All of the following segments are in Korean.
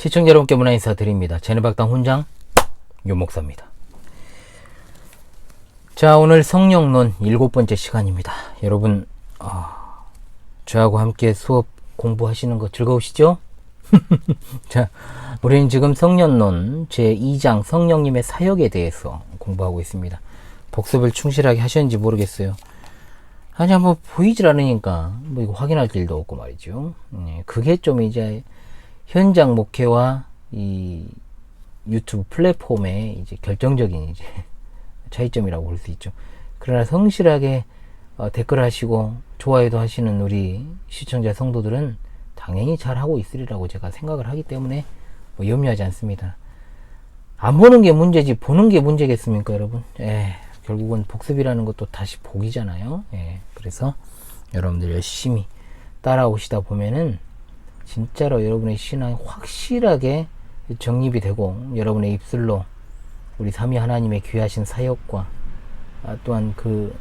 시청자 여러분께 문화 인사 드립니다. 제네박당 훈장 유목사입니다. 자, 오늘 성령론 일곱 번째 시간입니다. 여러분, 아, 저하고 함께 수업 공부하시는 거 즐거우시죠? 자, 우리는 지금 성령론 제2장 성령님의 사역에 대해서 공부하고 있습니다. 복습을 충실하게 하셨는지 모르겠어요. 아니, 뭐, 보이질 않으니까, 뭐, 이거 확인할 길도 없고 말이죠. 네, 그게 좀 이제, 현장 목회와 이 유튜브 플랫폼의 이제 결정적인 이제 차이점이라고 볼 수 있죠. 그러나 성실하게 어, 댓글 하시고 좋아요도 하시는 우리 시청자 성도들은 당연히 잘 하고 있으리라고 제가 생각을 하기 때문에 뭐 염려하지 않습니다. 안 보는 게 문제지 보는 게 문제겠습니까, 여러분? 예, 결국은 복습이라는 것도 다시 복이잖아요. 예, 그래서 여러분들 열심히 따라오시다 보면은 진짜로 여러분의 신앙이 확실하게 정립이 되고 여러분의 입술로 우리 삼위 하나님의 귀하신 사역과 아, 또한 그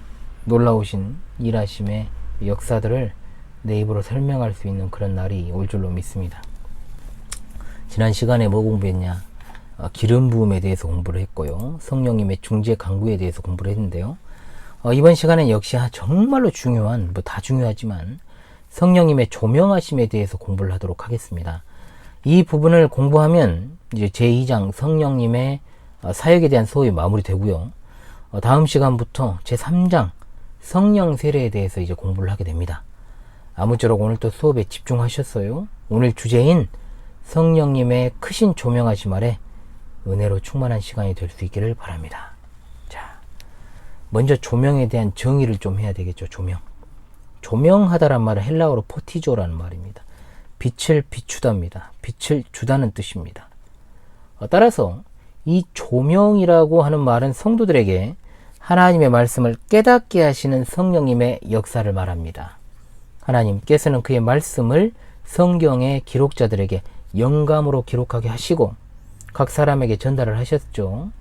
놀라우신 일하심의 역사들을 내 입으로 설명할 수 있는 그런 날이 올 줄로 믿습니다. 지난 시간에 뭐 공부했냐? 어, 기름 부음에 대해서 공부를 했고요. 성령님의 중재 강구에 대해서 공부를 했는데요. 어, 이번 시간엔 역시 정말로 중요한, 뭐 다 중요하지만 성령님의 조명하심에 대해서 공부를 하도록 하겠습니다. 이 부분을 공부하면 이제 제2장 성령님의 어, 사역에 대한 수업이 마무리되고요. 어, 다음 시간부터 제3장 성령 세례에 대해서 이제 공부를 하게 됩니다. 아무쪼록 오늘 또 수업에 집중하셨어요. 오늘 주제인 성령님의 크신 조명하심 아래 은혜로 충만한 시간이 될 수 있기를 바랍니다. 자, 먼저 조명에 대한 정의를 좀 해야 되겠죠. 조명. 조명하다란 말은 헬라어로 포티조라는 말입니다. 빛을 비추다입니다. 빛을 주다는 뜻입니다. 어, 따라서 이 조명이라고 하는 말은 성도들에게 하나님의 말씀을 깨닫게 하시는 성령님의 역사를 말합니다. 하나님께서는 그의 말씀을 성경의 기록자들에게 영감으로 기록하게 하시고 각 사람에게 전달을 하셨죠.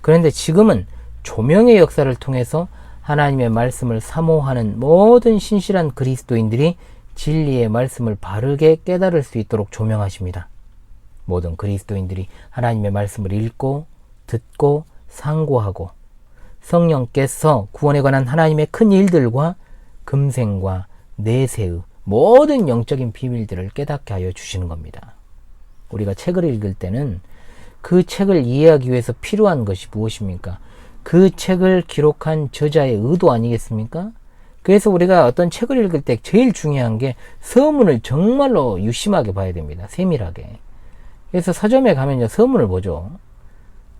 그런데 지금은 조명의 역사를 통해서 하나님의 말씀을 사모하는 모든 신실한 그리스도인들이 진리의 말씀을 바르게 깨달을 수 있도록 조명하십니다. 모든 그리스도인들이 하나님의 말씀을 읽고 듣고 상고하고 성령께서 구원에 관한 하나님의 큰 일들과 금생과 내세의 모든 영적인 비밀들을 깨닫게 하여 주시는 겁니다. 우리가 책을 읽을 때는 그 책을 이해하기 위해서 필요한 것이 무엇입니까? 그 책을 기록한 저자의 의도 아니겠습니까? 그래서 우리가 어떤 책을 읽을 때 제일 중요한 게 서문을 정말로 유심하게 봐야 됩니다. 세밀하게. 그래서 서점에 가면요, 서문을 보죠.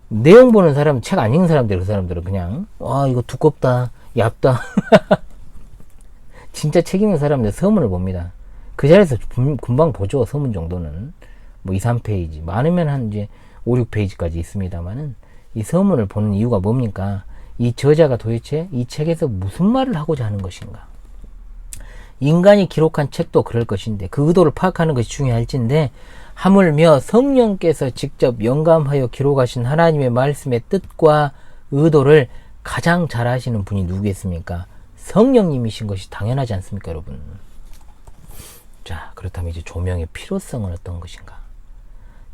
내용 보는 사람, 책 안 읽는 사람들, 그 사람들은 그냥, 와, 이거 두껍다, 얇다. 진짜 책 읽는 사람들 서문을 봅니다. 그 자리에서 금방 보죠, 서문 정도는. 뭐 2, 3페이지. 많으면 한 이제 5, 6페이지까지 있습니다만은 이 서문을 보는 이유가 뭡니까? 이 저자가 도대체 이 책에서 무슨 말을 하고자 하는 것인가? 인간이 기록한 책도 그럴 것인데 그 의도를 파악하는 것이 중요할진데 하물며 성령께서 직접 영감하여 기록하신 하나님의 말씀의 뜻과 의도를 가장 잘 아시는 분이 누구겠습니까? 성령님이신 것이 당연하지 않습니까, 여러분? 자, 그렇다면 이제 조명의 필요성은 어떤 것인가?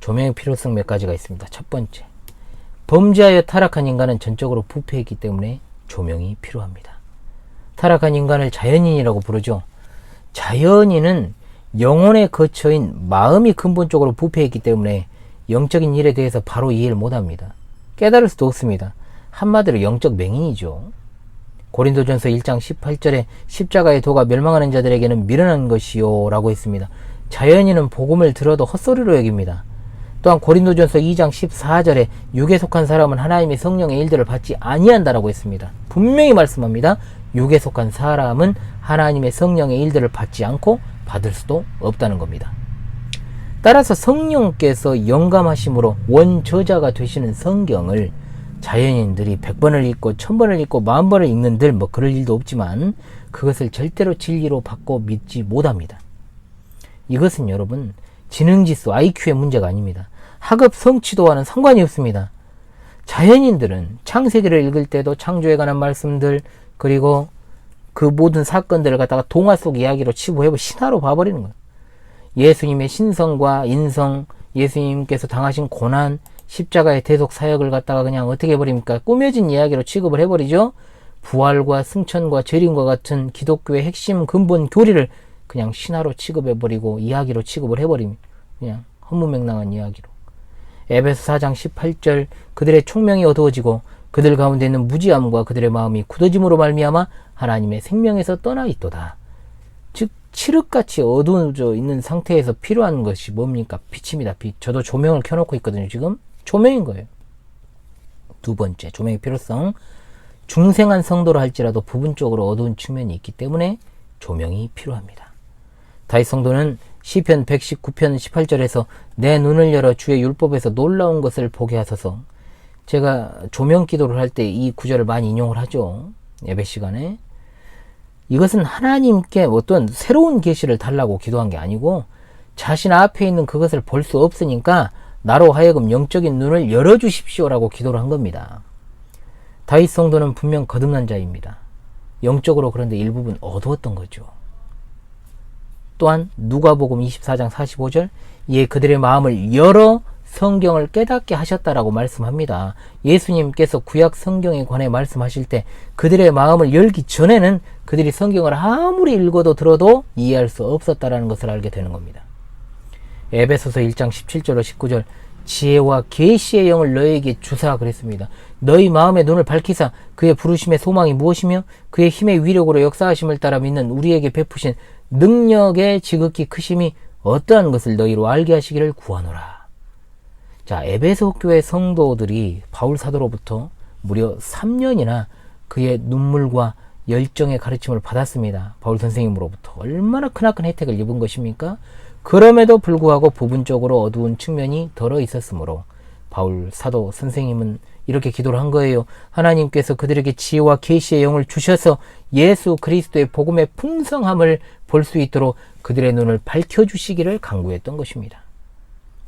조명의 필요성 몇 가지가 있습니다. 첫 번째, 범죄하여 타락한 인간은 전적으로 부패했기 때문에 조명이 필요합니다. 타락한 인간을 자연인이라고 부르죠. 자연인은 영혼의 거처인 마음이 근본적으로 부패했기 때문에 영적인 일에 대해서 바로 이해를 못합니다. 깨달을 수도 없습니다. 한마디로 영적 맹인이죠. 고린도전서 1장 18절에 십자가의 도가 멸망하는 자들에게는 미련한 것이요 라고 했습니다. 자연인은 복음을 들어도 헛소리로 여깁니다. 또한 고린도전서 2장 14절에 육에 속한 사람은 하나님의 성령의 일들을 받지 아니한다라고 했습니다. 분명히 말씀합니다. 육에 속한 사람은 하나님의 성령의 일들을 받지 않고 받을 수도 없다는 겁니다. 따라서 성령께서 영감하심으로 원저자가 되시는 성경을 자연인들이 100번을 읽고 1000번을 읽고 만번을 읽는들 뭐 그럴 일도 없지만 그것을 절대로 진리로 받고 믿지 못합니다. 이것은 여러분 지능지수 IQ의 문제가 아닙니다. 학업 성취도와는 상관이 없습니다. 자연인들은 창세기를 읽을 때도 창조에 관한 말씀들 그리고 그 모든 사건들을 갖다가 동화 속 이야기로 치부해버 신화로 봐버리는 거예요. 예수님의 신성과 인성, 예수님께서 당하신 고난, 십자가의 대속 사역을 갖다가 그냥 어떻게 해버립니까? 꾸며진 이야기로 취급을 해버리죠? 부활과 승천과 재림과 같은 기독교의 핵심 근본 교리를 그냥 신화로 취급해버리고 이야기로 취급을 해버립니다. 그냥 허무맹랑한 이야기로. 에베소 4장 18절 그들의 총명이 어두워지고 그들 가운데 있는 무지함과 그들의 마음이 굳어짐으로 말미암아 하나님의 생명에서 떠나 있도다. 즉 칠흑같이 어두워져 있는 상태에서 필요한 것이 뭡니까? 빛입니다. 빛. 저도 조명을 켜놓고 있거든요. 지금 조명인 거예요. 두 번째 조명의 필요성. 중생한 성도로 할지라도 부분적으로 어두운 측면이 있기 때문에 조명이 필요합니다. 다윗 성도는 시편 119편 18절에서 내 눈을 열어 주의 율법에서 놀라운 것을 보게 하소서. 제가 조명 기도를 할 때 이 구절을 많이 인용을 하죠. 예배 시간에. 이것은 하나님께 어떤 새로운 계시를 달라고 기도한 게 아니고 자신 앞에 있는 그것을 볼 수 없으니까 나로 하여금 영적인 눈을 열어 주십시오라고 기도를 한 겁니다. 다윗 성도는 분명 거듭난 자입니다. 영적으로 그런데 일부분 어두웠던 거죠. 또한 누가복음 24장 45절 이에 그들의 마음을 열어 성경을 깨닫게 하셨다라고 말씀합니다. 예수님께서 구약 성경에 관해 말씀하실 때 그들의 마음을 열기 전에는 그들이 성경을 아무리 읽어도 들어도 이해할 수 없었다라는 것을 알게 되는 겁니다. 에베소서 1장 17절로 19절 지혜와 계시의 영을 너에게 주사 그랬습니다. 너희 마음의 눈을 밝히사 그의 부르심의 소망이 무엇이며 그의 힘의 위력으로 역사하심을 따라 믿는 우리에게 베푸신 능력의 지극히 크심이 어떠한 것을 너희로 알게 하시기를 구하노라. 자, 에베소 교회 성도들이 바울 사도로부터 무려 3년이나 그의 눈물과 열정의 가르침을 받았습니다. 바울 선생님으로부터 얼마나 크나큰 혜택을 입은 것입니까? 그럼에도 불구하고 부분적으로 어두운 측면이 덜어 있었으므로 바울 사도 선생님은 이렇게 기도를 한 거예요. 하나님께서 그들에게 지혜와 계시의 영을 주셔서 예수 그리스도의 복음의 풍성함을 볼 수 있도록 그들의 눈을 밝혀 주시기를 간구했던 것입니다.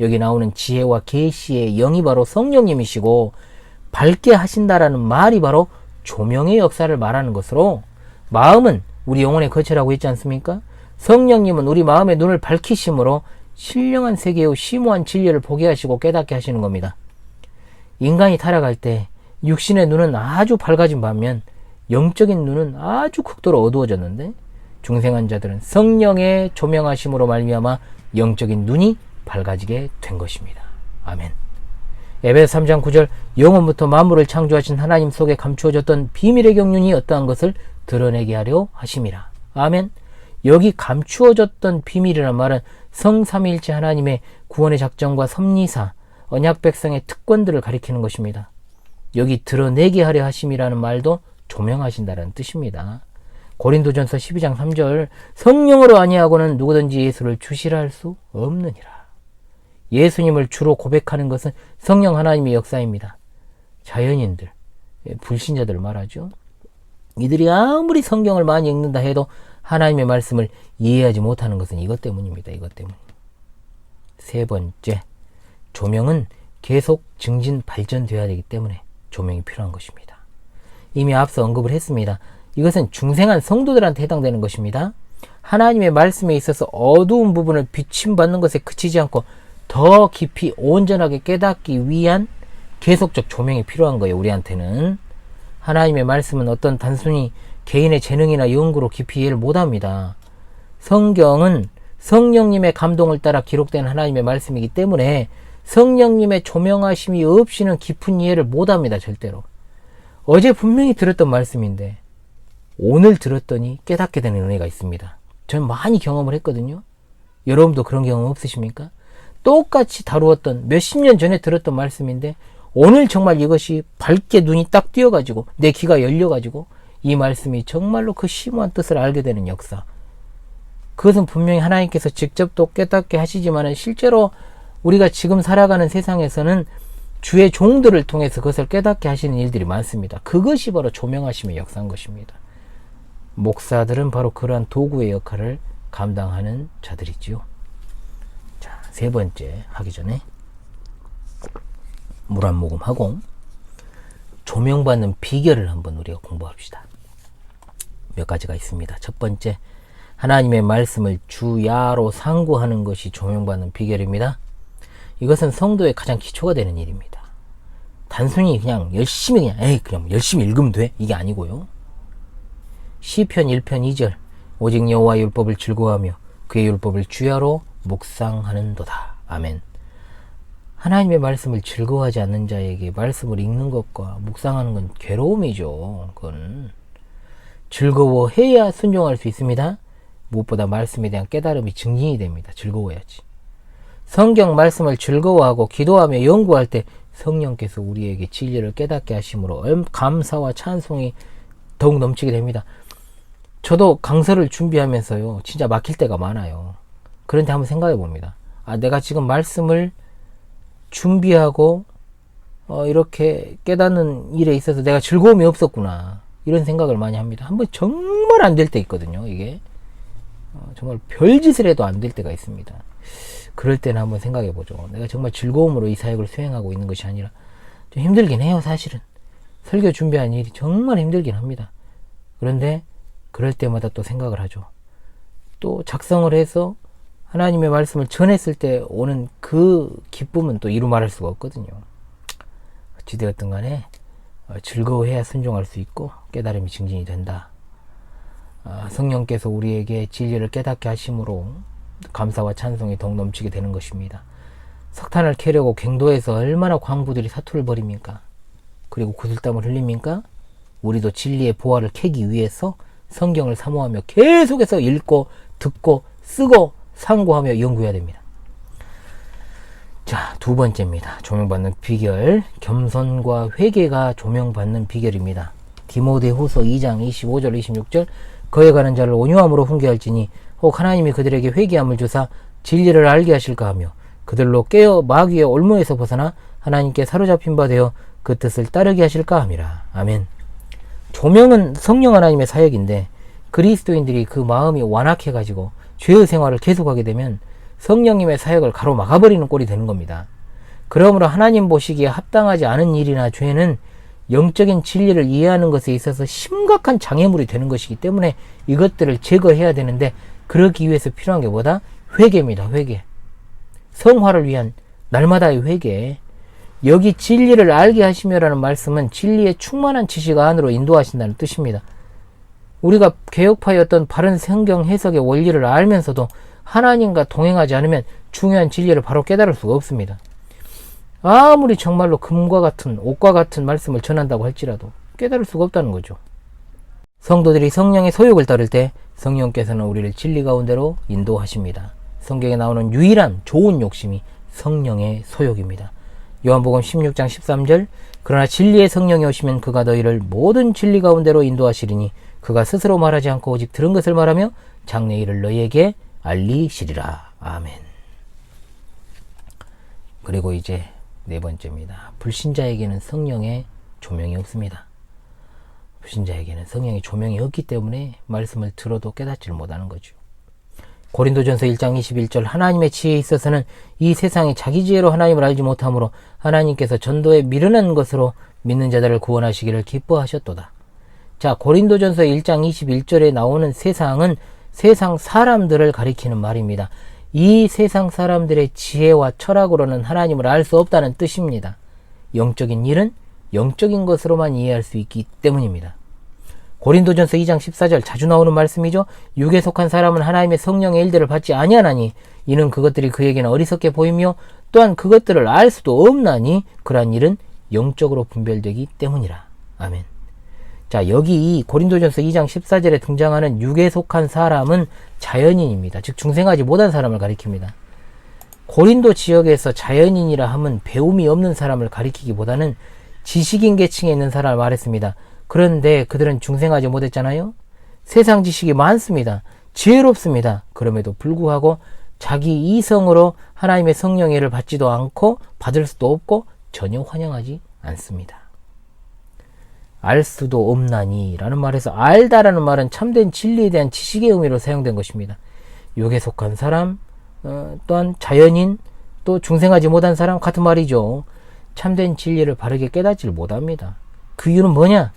여기 나오는 지혜와 계시의 영이 바로 성령님이시고 밝게 하신다라는 말이 바로 조명의 역사를 말하는 것으로 마음은 우리 영혼의 거처라고 했지 않습니까? 성령님은 우리 마음의 눈을 밝히심으로 신령한 세계의 심오한 진리를 보게 하시고 깨닫게 하시는 겁니다. 인간이 타락할 때 육신의 눈은 아주 밝아진 반면 영적인 눈은 아주 극도로 어두워졌는데 중생한 자들은 성령의 조명하심으로 말미암아 영적인 눈이 밝아지게 된 것입니다. 아멘. 에베소 3장 9절 영원부터 만물을 창조하신 하나님 속에 감추어졌던 비밀의 경륜이 어떠한 것을 드러내게 하려 하심이라. 아멘. 여기 감추어졌던 비밀이란 말은 성삼위일체 하나님의 구원의 작정과 섭리사, 언약 백성의 특권들을 가리키는 것입니다. 여기 드러내게 하려 하심이라는 말도 조명하신다는 뜻입니다. 고린도전서 12장 3절 성령으로 아니하고는 누구든지 예수를 주시라 할 수 없느니라. 예수님을 주로 고백하는 것은 성령 하나님의 역사입니다. 자연인들, 예, 불신자들 말하죠. 이들이 아무리 성경을 많이 읽는다 해도 하나님의 말씀을 이해하지 못하는 것은 이것 때문입니다. 이것 때문. 세 번째, 조명은 계속 증진 발전되어야 되기 때문에 조명이 필요한 것입니다. 이미 앞서 언급을 했습니다. 이것은 중생한 성도들한테 해당되는 것입니다. 하나님의 말씀에 있어서 어두운 부분을 비침받는 것에 그치지 않고 더 깊이 온전하게 깨닫기 위한 계속적 조명이 필요한 거예요. 우리한테는. 하나님의 말씀은 어떤 단순히 개인의 재능이나 연구로 깊이 이해를 못 합니다. 성경은 성령님의 감동을 따라 기록된 하나님의 말씀이기 때문에 성령님의 조명하심이 없이는 깊은 이해를 못합니다. 절대로. 어제 분명히 들었던 말씀인데 오늘 들었더니 깨닫게 되는 은혜가 있습니다. 저는 많이 경험을 했거든요. 여러분도 그런 경험 없으십니까? 똑같이 다루었던 몇십 년 전에 들었던 말씀인데 오늘 정말 이것이 밝게 눈이 딱 띄어가지고 내 귀가 열려가지고 이 말씀이 정말로 그 심오한 뜻을 알게 되는 역사. 그것은 분명히 하나님께서 직접 또 깨닫게 하시지만 실제로 우리가 지금 살아가는 세상에서는 주의 종들을 통해서 그것을 깨닫게 하시는 일들이 많습니다. 그것이 바로 조명하심의 역사인 것입니다. 목사들은 바로 그러한 도구의 역할을 감당하는 자들이지요. 자, 세 번째 하기 전에 물 한 모금 하고 조명받는 비결을 한번 우리가 공부합시다. 몇 가지가 있습니다. 첫 번째, 하나님의 말씀을 주야로 상고하는 것이 조명받는 비결입니다. 이것은 성도의 가장 기초가 되는 일입니다. 단순히 그냥 열심히 그냥 에이 그냥 열심히 읽으면 돼 이게 아니고요. 시편 1편 2절 오직 여호와 율법을 즐거워하며 그의 율법을 주야로 묵상하는도다. 아멘. 하나님의 말씀을 즐거워하지 않는 자에게 말씀을 읽는 것과 묵상하는 건 괴로움이죠. 그건 즐거워해야 순종할 수 있습니다. 무엇보다 말씀에 대한 깨달음이 증진이 됩니다. 즐거워야지. 성경 말씀을 즐거워하고 기도하며 연구할 때 성령께서 우리에게 진리를 깨닫게 하심으로 감사와 찬송이 더욱 넘치게 됩니다. 저도 강서를 준비하면서요, 진짜 막힐 때가 많아요. 그런데 한번 생각해 봅니다. 아, 내가 지금 말씀을 준비하고, 어, 이렇게 깨닫는 일에 있어서 내가 즐거움이 없었구나. 이런 생각을 많이 합니다. 한번 정말 안 될 때 있거든요, 이게. 어, 정말 별짓을 해도 안 될 때가 있습니다. 그럴 때는 한번 생각해 보죠. 내가 정말 즐거움으로 이 사역을 수행하고 있는 것이 아니라 좀 힘들긴 해요, 사실은. 설교 준비한 일이 정말 힘들긴 합니다. 그런데 그럴 때마다 또 생각을 하죠. 또 작성을 해서 하나님의 말씀을 전했을 때 오는 그 기쁨은 또 이루 말할 수가 없거든요. 어찌되었든 간에 어, 즐거워해야 순종할 수 있고 깨달음이 증진이 된다. 아, 성령께서 우리에게 진리를 깨닫게 하심으로 감사와 찬송이 더욱 넘치게 되는 것입니다. 석탄을 캐려고 갱도에서 얼마나 광부들이 사투를 벌입니까? 그리고 구슬땀을 흘립니까? 우리도 진리의 보화를 캐기 위해서 성경을 사모하며 계속해서 읽고 듣고 쓰고 상고하며 연구해야 됩니다. 자, 두 번째입니다. 조명받는 비결. 겸손과 회개가 조명받는 비결입니다. 디모데후서 2장 25절 26절 거에 가는 자를 온유함으로 훈계할지니 혹 하나님이 그들에게 회개함을 주사 진리를 알게 하실까 하며 그들로 깨어 마귀의 올무에서 벗어나 하나님께 사로잡힌 바 되어 그 뜻을 따르게 하실까 함이라. 아멘. 조명은 성령 하나님의 사역인데 그리스도인들이 그 마음이 완악해 가지고 죄의 생활을 계속하게 되면 성령님의 사역을 가로막아버리는 꼴이 되는 겁니다. 그러므로 하나님 보시기에 합당하지 않은 일이나 죄는 영적인 진리를 이해하는 것에 있어서 심각한 장애물이 되는 것이기 때문에 이것들을 제거해야 되는데 그러기 위해서 필요한 게 뭐다? 회개입니다. 회개. 성화를 위한 날마다의 회개. 여기 진리를 알게 하시며라는 말씀은 진리의 충만한 지식 안으로 인도하신다는 뜻입니다. 우리가 개혁파였던 바른 성경 해석의 원리를 알면서도 하나님과 동행하지 않으면 중요한 진리를 바로 깨달을 수가 없습니다. 아무리 정말로 금과 같은 옷과 같은 말씀을 전한다고 할지라도 깨달을 수가 없다는 거죠. 성도들이 성령의 소욕을 따를 때 성령께서는 우리를 진리 가운데로 인도하십니다. 성경에 나오는 유일한 좋은 욕심이 성령의 소욕입니다. 요한복음 16장 13절 그러나 진리의 성령이 오시면 그가 너희를 모든 진리 가운데로 인도하시리니 그가 스스로 말하지 않고 오직 들은 것을 말하며 장래 일을 너희에게 알리시리라. 아멘. 그리고 이제 네 번째입니다. 불신자에게는 성령의 조명이 없습니다. 불신자에게는 성령의 조명이 없기 때문에 말씀을 들어도 깨닫지를 못하는 거죠. 고린도전서 1장 21절 하나님의 지혜에 있어서는 이 세상이 자기 지혜로 하나님을 알지 못하므로 하나님께서 전도에 미련한 것으로 믿는 자들을 구원하시기를 기뻐하셨도다. 자, 고린도전서 1장 21절에 나오는 세상은 세상 사람들을 가리키는 말입니다. 이 세상 사람들의 지혜와 철학으로는 하나님을 알 수 없다는 뜻입니다. 영적인 일은 영적인 것으로만 이해할 수 있기 때문입니다. 고린도전서 2장 14절 자주 나오는 말씀이죠. 육에 속한 사람은 하나님의 성령의 일들을 받지 아니하나니 이는 그것들이 그에게는 어리석게 보이며 또한 그것들을 알 수도 없나니 그러한 일은 영적으로 분별되기 때문이라. 아멘. 자, 여기 이 고린도전서 2장 14절에 등장하는 육에 속한 사람은 자연인입니다. 즉 중생하지 못한 사람을 가리킵니다. 고린도 지역에서 자연인이라 함은 배움이 없는 사람을 가리키기보다는 지식인 계층에 있는 사람을 말했습니다. 그런데 그들은 중생하지 못했잖아요. 세상 지식이 많습니다. 지혜롭습니다. 그럼에도 불구하고 자기 이성으로 하나님의 성령의를 받지도 않고 받을 수도 없고 전혀 환영하지 않습니다. 알 수도 없나니 라는 말에서 알다라는 말은 참된 진리에 대한 지식의 의미로 사용된 것입니다. 욕에 속한 사람, 어, 또한 자연인, 또 중생하지 못한 사람 같은 말이죠. 참된 진리를 바르게 깨닫지를 못합니다. 그 이유는 뭐냐?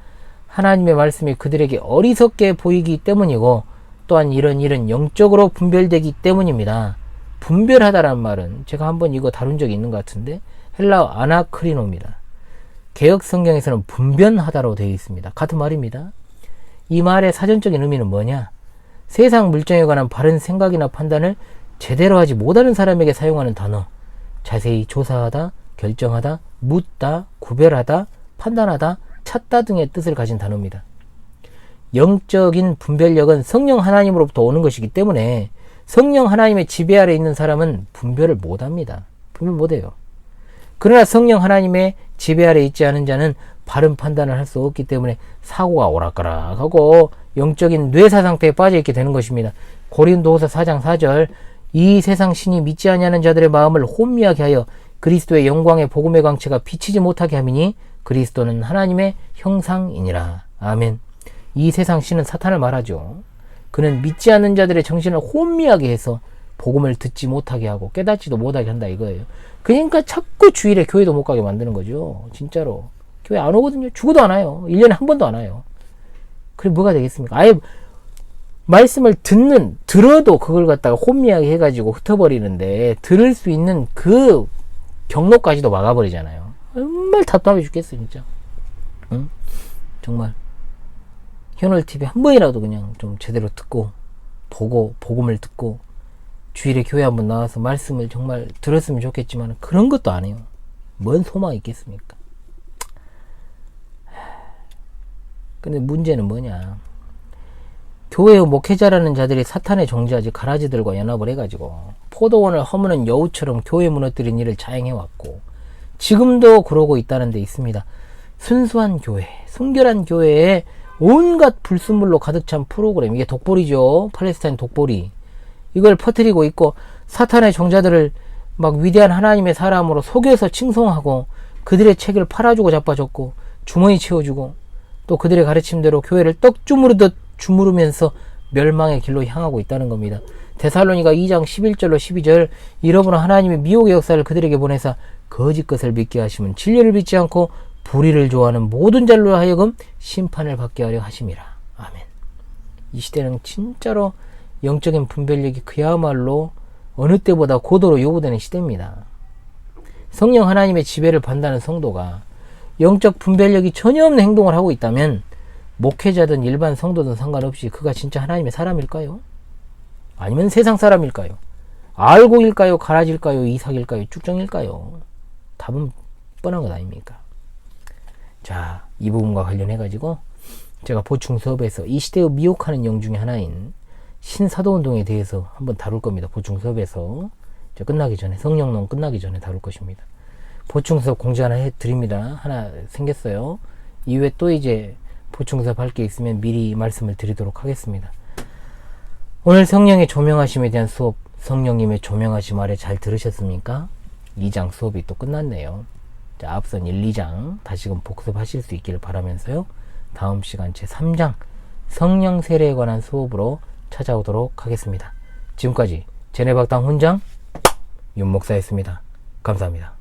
하나님의 말씀이 그들에게 어리석게 보이기 때문이고 또한 이런 일은 영적으로 분별되기 때문입니다. 분별하다라는 말은 제가 한번 이거 다룬 적이 있는 것 같은데 헬라어 아나크리노입니다. 개혁 성경에서는 분변하다로 되어 있습니다. 같은 말입니다. 이 말의 사전적인 의미는 뭐냐? 세상 물정에 관한 바른 생각이나 판단을 제대로 하지 못하는 사람에게 사용하는 단어. 자세히 조사하다, 결정하다, 묻다, 구별하다, 판단하다, 찾다 등의 뜻을 가진 단어입니다. 영적인 분별력은 성령 하나님으로부터 오는 것이기 때문에 성령 하나님의 지배 아래 있는 사람은 분별을 못 합니다. 분별 못 해요. 그러나 성령 하나님의 지배 아래 있지 않은 자는 바른 판단을 할 수 없기 때문에 사고가 오락가락하고 영적인 뇌사 상태에 빠져 있게 되는 것입니다. 고린도후서 4장 4절 이 세상 신이 믿지 아니하는 자들의 마음을 혼미하게 하여 그리스도의 영광의 복음의 광채가 비치지 못하게 함이니 그리스도는 하나님의 형상이니라. 아멘. 이 세상 신은 사탄을 말하죠. 그는 믿지 않는 자들의 정신을 혼미하게 해서 복음을 듣지 못하게 하고 깨닫지도 못하게 한다 이거예요. 그러니까 자꾸 주일에 교회도 못 가게 만드는 거죠. 진짜로. 교회 안 오거든요. 죽어도 안 와요. 1년에 한 번도 안 와요. 그래 뭐가 되겠습니까? 아예 말씀을 듣는 들어도 그걸 갖다가 혼미하게 해가지고 흩어버리는데 들을 수 있는 그 경로까지도 막아버리잖아요. 정말 답답해 죽겠어 진짜. 응? 정말 현월 TV 한 번이라도 그냥 좀 제대로 듣고 보고 복음을 듣고 주일에 교회 한 번 나와서 말씀을 정말 들었으면 좋겠지만 그런 것도 안 해요. 뭔 소망이 있겠습니까? 근데 문제는 뭐냐? 교회의 목회자라는 자들이 사탄의 종자지 가라지들과 연합을 해가지고 포도원을 허무는 여우처럼 교회 무너뜨린 일을 자행해왔고 지금도 그러고 있다는 데 있습니다. 순수한 교회, 순결한 교회에 온갖 불순물로 가득 찬 프로그램 이게 독보리죠. 팔레스타인 독보리 이걸 퍼뜨리고 있고 사탄의 종자들을 막 위대한 하나님의 사람으로 속여서 칭송하고 그들의 책을 팔아주고 자빠졌고 주머니 채워주고 또 그들의 가르침대로 교회를 떡 주무르듯 주무르면서 멸망의 길로 향하고 있다는 겁니다. 데살로니가 2장 11절로 12절 잃어버린 하나님의 미혹의 역사를 그들에게 보내사 거짓 것을 믿게 하시면 진리를 믿지 않고 불의를 좋아하는 모든 자로 하여금 심판을 받게 하려 하심이라. 아멘. 이 시대는 진짜로 영적인 분별력이 그야말로 어느 때보다 고도로 요구되는 시대입니다. 성령 하나님의 지배를 받는 성도가 영적 분별력이 전혀 없는 행동을 하고 있다면 목회자든 일반 성도든 상관없이 그가 진짜 하나님의 사람일까요? 아니면 세상 사람일까요? 알고일까요? 가라질까요? 이삭일까요? 쭉정일까요? 답은 뻔한 것 아닙니까? 자, 이 부분과 관련해 가지고 제가 보충 수업에서 이 시대의 미혹하는 영 중에 하나인 신사도운동에 대해서 한번 다룰 겁니다. 보충 수업에서 끝나기 전에 성령론 끝나기 전에 다룰 것입니다. 보충 수업 공지 하나 해드립니다. 하나 생겼어요. 이후에 또 이제 보충 수업 할게 있으면 미리 말씀을 드리도록 하겠습니다. 오늘 성령의 조명하심에 대한 수업, 성령님의 조명하심 아래 잘 들으셨습니까? 2장 수업이 또 끝났네요. 자, 앞선 1, 2장 다시금 복습하실 수 있기를 바라면서요. 다음 시간 제 3장 성령 세례에 관한 수업으로 찾아오도록 하겠습니다. 지금까지 제네박당 훈장 윤목사였습니다. 감사합니다.